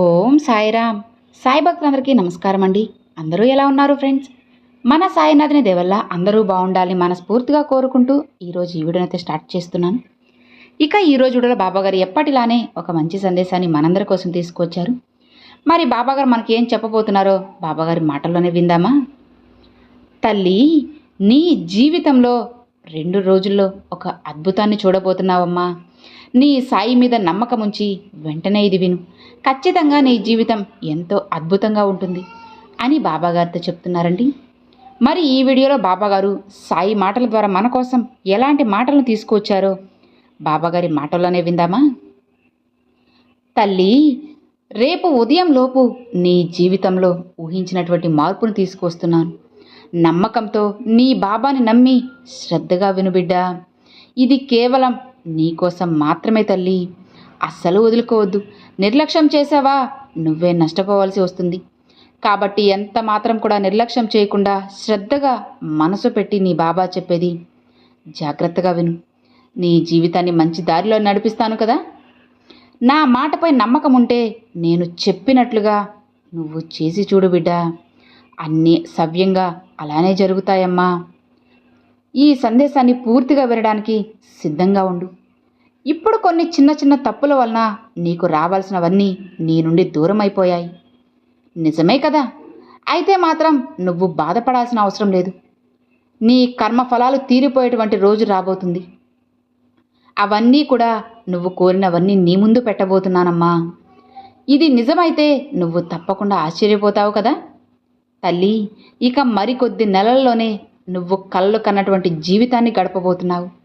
ఓం సాయిరామ్. సాయి భక్తులందరికీ నమస్కారం అండి. అందరూ ఎలా ఉన్నారు ఫ్రెండ్స్? మన సాయినాథుని దేవల్ల అందరూ బాగుండాలని మనస్ఫూర్తిగా కోరుకుంటూ ఈరోజు ఈ వీడియోనైతే స్టార్ట్ చేస్తున్నాను. ఇక ఈరోజు కూడా బాబాగారు ఎప్పటిలానే ఒక మంచి సందేశాన్ని మనందరి కోసం తీసుకొచ్చారు. మరి బాబాగారు మనకి ఏం చెప్పబోతున్నారో బాబాగారి మాటల్లోనే విందామా? తల్లి నీ జీవితంలో రెండు రోజుల్లో ఒక అద్భుతాన్ని చూడబోతున్నావమ్మా. నీ సాయి మీద నమ్మకం ఉంచి వెంటనే ఇది విను. ఖచ్చితంగా నీ జీవితం ఎంతో అద్భుతంగా ఉంటుంది అని బాబాగారితో చెప్తున్నారండి. మరి ఈ వీడియోలో బాబాగారు సాయి మాటల ద్వారా మన కోసం ఎలాంటి మాటలను తీసుకువచ్చారో బాబాగారి మాటల్లోనే విందామా? తల్లి రేపు ఉదయం లోపు నీ జీవితంలో ఊహించినటువంటి మార్పును తీసుకొస్తున్నాను నమ్మకంతో నీ బాబాని నమ్మి శ్రద్ధగా వినుబిడ్డా ఇది కేవలం నీకోసం మాత్రమే తల్లి. అస్సలు వదులుకోవద్దు. నిర్లక్ష్యం చేసావా? నువ్వే నష్టపోవాల్సి వస్తుంది. కాబట్టి ఎంత మాత్రం కూడా నిర్లక్ష్యం చేయకుండా శ్రద్ధగా మనసు పెట్టి నీ బాబా చెప్పేది జాగ్రత్తగా విను. నీ జీవితాన్ని మంచి దారిలో నడిపిస్తాను కదా? నా మాటపై నమ్మకం ఉంటే నేను చెప్పినట్లుగా నువ్వు చేసి చూడు బిడ్డా. అన్నీ సవ్యంగా అలానే జరుగుతాయమ్మా. ఈ సందేశాన్ని పూర్తిగా వినడానికి సిద్ధంగా ఉండు. ఇప్పుడు కొన్ని చిన్న చిన్న తప్పుల వలన నీకు రావాల్సినవన్నీ నీ నుండి దూరం అయిపోయాయి నిజమే కదా? అయితే మాత్రం నువ్వు బాధపడాల్సిన అవసరం లేదు. నీ కర్మఫలాలు తీరిపోయేటువంటి రోజు రాబోతుంది. అవన్నీ కూడా నువ్వు కోరినవన్నీ నీ ముందు పెట్టబోతున్నానమ్మా. ఇది నిజమైతే నువ్వు తప్పకుండా ఆశ్చర్యపోతావు కదా? తల్లి ఇక మరికొద్ది నెలల్లోనే నువ్వు కళ్ళు కన్నటువంటి జీవితాన్ని గడపబోతున్నావు.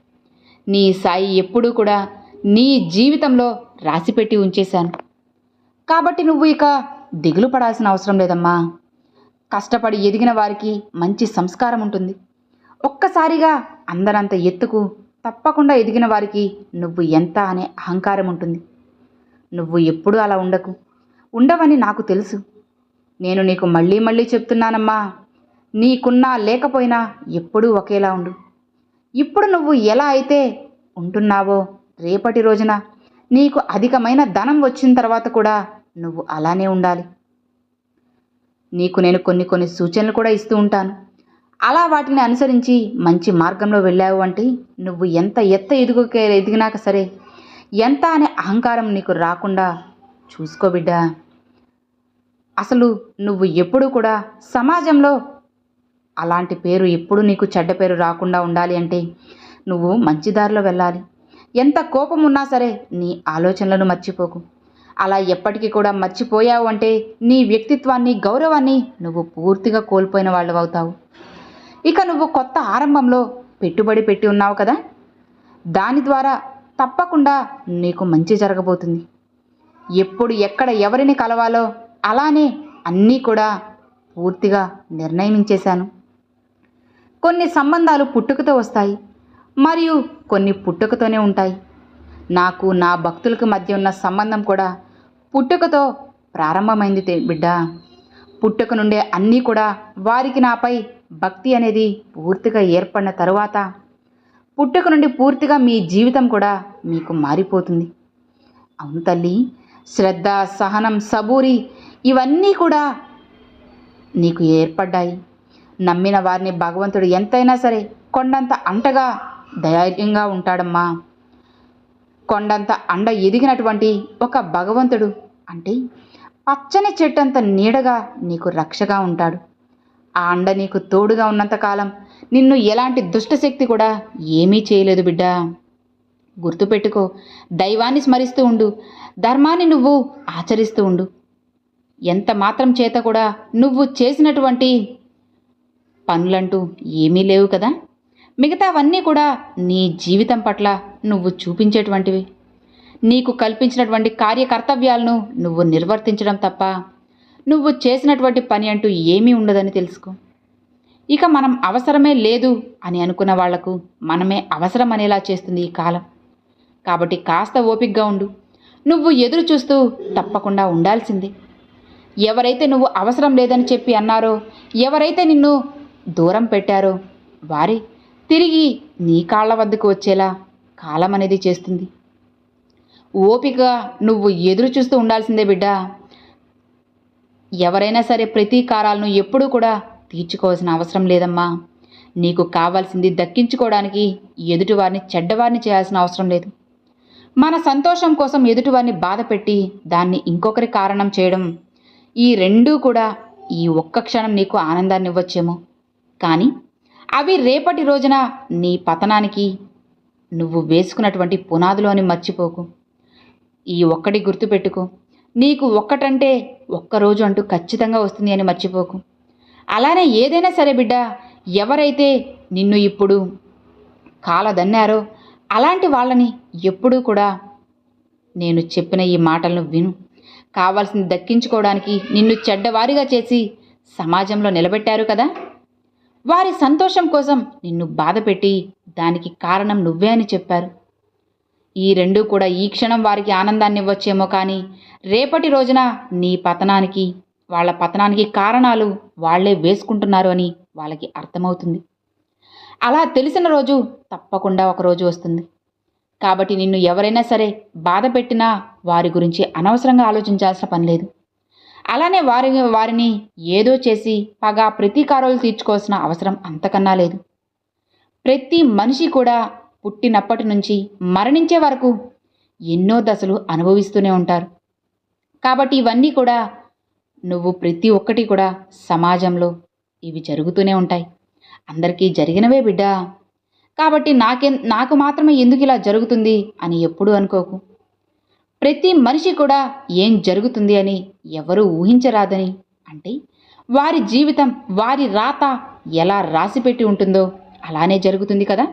నీ సాయి ఎప్పుడూ కూడా నీ జీవితంలో రాసిపెట్టి ఉంచేశాను. కాబట్టి నువ్వు ఇక దిగులు పడాల్సిన అవసరం లేదమ్మా. కష్టపడి ఎదిగిన వారికి మంచి సంస్కారం ఉంటుంది. ఒక్కసారిగా అందరంత ఎత్తుకు తప్పకుండా ఎదిగిన వారికి నువ్వు ఎంత అనే అహంకారం ఉంటుంది. నువ్వు ఎప్పుడూ అలా ఉండకు. ఉండవని నాకు తెలుసు. నేను నీకు మళ్ళీ మళ్ళీ చెప్తున్నానమ్మా. నీకున్నా లేకపోయినా ఎప్పుడూ ఒకేలా ఉండు. ఇప్పుడు నువ్వు ఎలా అయితే ఉంటున్నావో రేపటి రోజున నీకు అధికమైన ధనం వచ్చిన తర్వాత కూడా నువ్వు అలానే ఉండాలి. నీకు నేను కొన్ని కొన్ని సూచనలు కూడా ఇస్తూ ఉంటాను. అలా వాటిని అనుసరించి మంచి మార్గంలో వెళ్ళావు అంటే నువ్వు ఎంత ఎత్త ఎదుగుకే ఎదిగినాక సరే ఎంత అనే అహంకారం నీకు రాకుండా చూసుకో బిడ్డా. అసలు నువ్వు ఎప్పుడూ కూడా సమాజంలో అలాంటి పేరు ఎప్పుడు నీకు చెడ్డ పేరు రాకుండా ఉండాలి అంటే నువ్వు మంచి దారిలో వెళ్ళాలి. ఎంత కోపం ఉన్నా సరే నీ ఆలోచనలను మర్చిపోకు. అలా ఎప్పటికీ కూడా మర్చిపోయావు అంటే నీ వ్యక్తిత్వాన్ని గౌరవాన్ని నువ్వు పూర్తిగా కోల్పోయిన వాళ్ళు అవుతావు ఇక నువ్వు కొత్త ఆరంభంలో పెట్టుబడి పెట్టి ఉన్నావు కదా? దాని ద్వారా తప్పకుండా నీకు మంచి జరగబోతుంది. ఎప్పుడు ఎక్కడ ఎవరిని కలవాలో అలానే అన్నీ కూడా పూర్తిగా నిర్ణయించేశాను కొన్ని సంబంధాలు పుట్టుకతో వస్తాయి మరియు కొన్ని పుట్టుకతోనే ఉంటాయి. నాకు నా భక్తులకు మధ్య ఉన్న సంబంధం కూడా పుట్టుకతో ప్రారంభమైంది బిడ్డ. పుట్టుక నుండే అన్నీ కూడా వారికి నాపై భక్తి అనేది పూర్తిగా ఏర్పడిన తరువాత పుట్టుక నుండి పూర్తిగా మీ జీవితం కూడా మీకు మారిపోతుంది. అవును తల్లి శ్రద్ధ సహనం సబూరి ఇవన్నీ కూడా నీకు ఏర్పడ్డాయి. నమ్మిన వారిని భగవంతుడు ఎంతైనా సరే కొండంత అంటగా ధైర్యంగా ఉంటాడమ్మా. కొండంత అండ ఎదిగినటువంటి ఒక భగవంతుడు అంటే పచ్చని చెట్టంత నీడగా నీకు రక్షగా ఉంటాడు. ఆ అండ నీకు తోడుగా ఉన్నంతకాలం నిన్ను ఎలాంటి దుష్టశక్తి కూడా ఏమీ చేయలేదు బిడ్డా. గుర్తుపెట్టుకో దైవాన్ని స్మరిస్తూ ఉండు ధర్మాన్ని నువ్వు ఆచరిస్తూ ఉండు. ఎంత మాత్రం చేత కూడా నువ్వు చేసినటువంటి పనులంటూ ఏమీ లేవు కదా? మిగతావన్నీ కూడా నీ జీవితం పట్ల నువ్వు చూపించేటువంటివి. నీకు కల్పించినటువంటి కార్యకర్తవ్యాలను నువ్వు నిర్వర్తించడం తప్ప నువ్వు చేసినటువంటి పని అంటూ ఏమీ ఉండదని తెలుసుకో. ఇక మనం అవసరమే లేదు అని అనుకున్న వాళ్ళకు మనమే అవసరం అనేలా చేస్తుంది ఈ కాలం. కాబట్టి కాస్త ఓపికగా ఉండు. నువ్వు ఎదురు చూస్తూ తప్పకుండా ఉండాల్సింది. ఎవరైతే నువ్వు అవసరం లేదని చెప్పి అన్నారో ఎవరైతే నిన్ను దూరం పెట్టారో. వారే తిరిగి నీ కాళ్ళ వద్దకు వచ్చేలా కాలం అనేది చేస్తుంది. ఓపిక నువ్వు ఎదురు చూస్తూ ఉండాల్సిందే బిడ్డ. ఎవరైనా సరే ప్రతీకారాలను ఎప్పుడూ కూడా తీర్చుకోవాల్సిన అవసరం లేదమ్మా. నీకు కావాల్సింది దక్కించుకోవడానికి ఎదుటివారిని చెడ్డవారిని చేయాల్సిన అవసరం లేదు. మన సంతోషం కోసం ఎదుటివారిని బాధ పెట్టి దాన్ని ఇంకొకరి కారణం చేయడం ఈ రెండూ కూడా ఈ ఒక్క క్షణం నీకు ఆనందాన్ని ఇవ్వచ్చేమో కానీ అవి రేపటి రోజున నీ పతనానికి నువ్వు వేసుకున్నటువంటి పునాదులోని మర్చిపోకు. ఈ ఒక్కటి గుర్తుపెట్టుకో. నీకు ఒక్కటంటే ఒక్కరోజు అంటూ ఖచ్చితంగా వస్తుంది అని మర్చిపోకు. అలానే ఏదైనా సరే బిడ్డ ఎవరైతే నిన్ను ఇప్పుడు కాలదన్నారో అలాంటి వాళ్ళని ఎప్పుడూ కూడా నేను చెప్పిన ఈ మాటలను విను. కావాల్సింది దక్కించుకోవడానికి నిన్ను చెడ్డవారిగా చేసి సమాజంలో నిలబెట్టారు కదా? వారి సంతోషం కోసం నిన్ను బాధపెట్టి దానికి కారణం నువ్వే అని చెప్పారు. ఈ రెండూ కూడా ఈ క్షణం వారికి ఆనందాన్ని ఇవ్వచ్చేమో కానీ రేపటి రోజున నీ పతనానికి వాళ్ళ పతనానికి కారణాలు వాళ్ళే వేసుకుంటున్నారు అని వాళ్ళకి అర్థమవుతుంది. అలా తెలిసిన రోజు తప్పకుండా ఒక రోజు వస్తుంది. కాబట్టి నిన్ను ఎవరైనా సరే బాధ పెట్టినా వారి గురించి అనవసరంగా ఆలోచించాల్సిన పని లేదు. అలానే వారి వారిని ఏదో చేసి పగా ప్రతీకారాలు తీర్చుకోవాల్సిన అవసరం అంతకన్నా లేదు. ప్రతి మనిషి కూడా పుట్టినప్పటి నుంచి మరణించే వరకు ఎన్నో దశలు అనుభవిస్తూనే ఉంటారు. కాబట్టి ఇవన్నీ కూడా నువ్వు ప్రతి ఒక్కటి కూడా సమాజంలో ఇవి జరుగుతూనే ఉంటాయి. అందరికీ జరిగినవే బిడ్డా. కాబట్టి నాకే నాకు మాత్రమే ఎందుకు ఇలా జరుగుతుంది అని ఎప్పుడూ అనుకోకు. ప్రతి మనిషి కూడా ఏం జరుగుతుంది అని ఎవరూ ఊహించరాదని. అంటే వారి జీవితం వారి రాత ఎలా రాసిపెట్టి ఉంటుందో అలానే జరుగుతుంది కదా.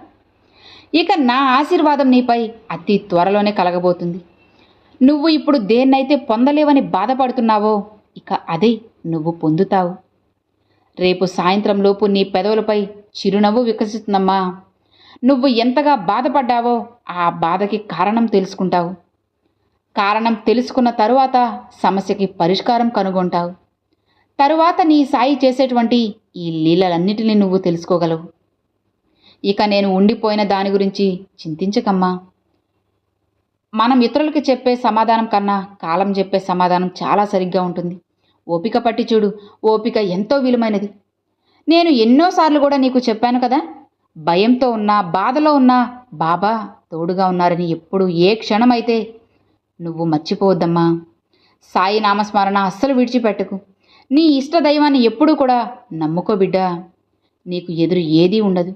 ఇక నా ఆశీర్వాదం నీపై అతి త్వరలోనే కలగబోతుంది. నువ్వు ఇప్పుడు దేన్నైతే పొందలేవని బాధపడుతున్నావో ఇక అదే నువ్వు పొందుతావు. రేపు సాయంత్రంలోపు నీ పెదవులపై చిరునవ్వు వికసిస్తుందమ్మా. నువ్వు ఎంతగా బాధపడ్డావో ఆ బాధకి కారణం తెలుసుకుంటావు. కారణం తెలుసుకున్న తరువాత సమస్యకి పరిష్కారం కనుగొంటావు. తరువాత నీ సాయి చేసేటువంటి ఈ లీలలన్నిటినీ నువ్వు తెలుసుకోగలవు. ఇక నేను ఉండిపోయిన దాని గురించి చింతించకమ్మా. మనం ఇతరులకి చెప్పే సమాధానం కన్నా కాలం చెప్పే సమాధానం చాలా సరిగ్గా ఉంటుంది. ఓపిక పట్టి చూడు ఓపిక ఎంతో విలువైనది. నేను ఎన్నోసార్లు కూడా నీకు చెప్పాను కదా భయంతో ఉన్నా బాధలో ఉన్నా బాబా తోడుగా ఉన్నారని ఎప్పుడు ఏ క్షణమైతే నువ్వు మర్చిపోవద్దమ్మా. సాయి నామస్మరణ అస్సలు విడిచిపెట్టకు. నీ ఇష్ట దైవాన్ని ఎప్పుడూ కూడా నమ్ముకో బిడ్డా. నీకు ఎదురు ఏదీ ఉండదు.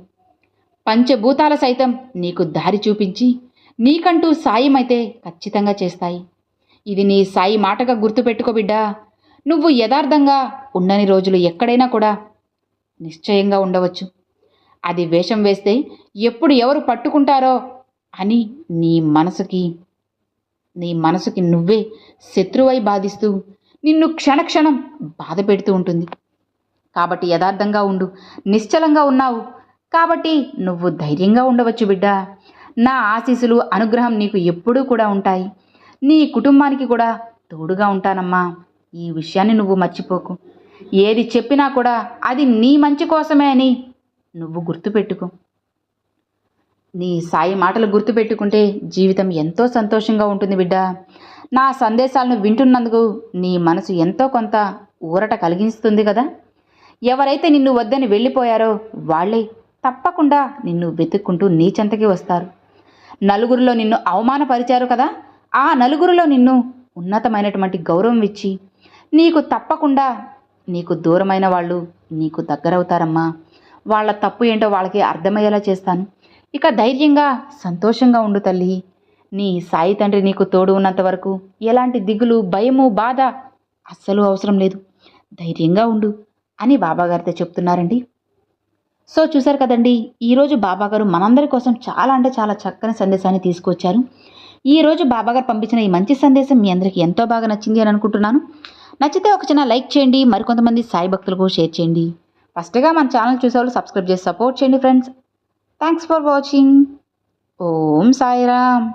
పంచభూతాల సైతం నీకు దారి చూపించి నీకంటూ సాయం అయితే ఖచ్చితంగా చేస్తాయి. ఇది నీ సాయి మాటగా గుర్తుపెట్టుకో బిడ్డా. నువ్వు యథార్థంగా ఉండని రోజులు ఎక్కడైనా కూడా నిశ్చయంగా ఉండవచ్చు. అది వేషం వేస్తే ఎప్పుడు ఎవరు పట్టుకుంటారో అని నీ మనసుకి నీ మనసుకి నువ్వే శత్రువై బాధిస్తూ నిన్ను క్షణక్షణం బాధ పెడుతూ ఉంటుంది. కాబట్టి యథార్థంగా ఉండు. నిశ్చలంగా ఉన్నావు. కాబట్టి నువ్వు ధైర్యంగా ఉండవచ్చు బిడ్డ. నా ఆశీస్సులు అనుగ్రహం నీకు ఎప్పుడూ కూడా ఉంటాయి. నీ కుటుంబానికి కూడా తోడుగా ఉంటానమ్మా. ఈ విషయాన్ని నువ్వు మర్చిపోకు. ఏది చెప్పినా కూడా అది నీ మంచి కోసమే అని నువ్వు గుర్తుపెట్టుకో. నీ సాయి మాటలు గుర్తుపెట్టుకుంటే జీవితం ఎంతో సంతోషంగా ఉంటుంది బిడ్డ. నా సందేశాలను వింటున్నందుకు నీ మనసు ఎంతో కొంత ఊరట కలిగిస్తుంది కదా. ఎవరైతే నిన్ను వద్దని వెళ్ళిపోయారో వాళ్ళే తప్పకుండా నిన్ను వెతుక్కుంటూ నీ చెంతకి వస్తారు. నలుగురిలో నిన్ను అవమానపరిచారు కదా. ఆ నలుగురిలో నిన్ను ఉన్నతమైనటువంటి గౌరవం ఇచ్చి నీకు తప్పకుండా నీకు దూరమైన వాళ్ళు నీకు దగ్గరవుతారమ్మా. వాళ్ళ తప్పు ఏంటో వాళ్ళకి అర్థమయ్యేలా చేస్తాను. ఇక ధైర్యంగా సంతోషంగా ఉండు తల్లి. నీ సాయి తండ్రి నీకు తోడు ఉన్నంత వరకు ఎలాంటి దిగులు భయము బాధ అస్సలు అవసరం లేదు. ధైర్యంగా ఉండు అని బాబాగారితో చెప్తున్నారండి. సో చూశారు కదండి ఈరోజు బాబాగారు మనందరి కోసం చాలా అంటే చాలా చక్కని సందేశాన్ని తీసుకొచ్చారు. ఈరోజు బాబాగారు పంపించిన ఈ మంచి సందేశం మీ అందరికీ ఎంతో బాగా నచ్చింది అని అనుకుంటున్నాను. నచ్చితే ఒక చిన్న లైక్ చేయండి మరికొంతమంది సాయి భక్తులకు షేర్ చేయండి. ఫస్ట్గా మన ఛానల్ చూసేవాళ్ళు సబ్స్క్రైబ్ చేసి సపోర్ట్ చేయండి ఫ్రెండ్స్. థ్యాంక్స్ ఫర్ వాచింగ్ ఓం సాయిరామ్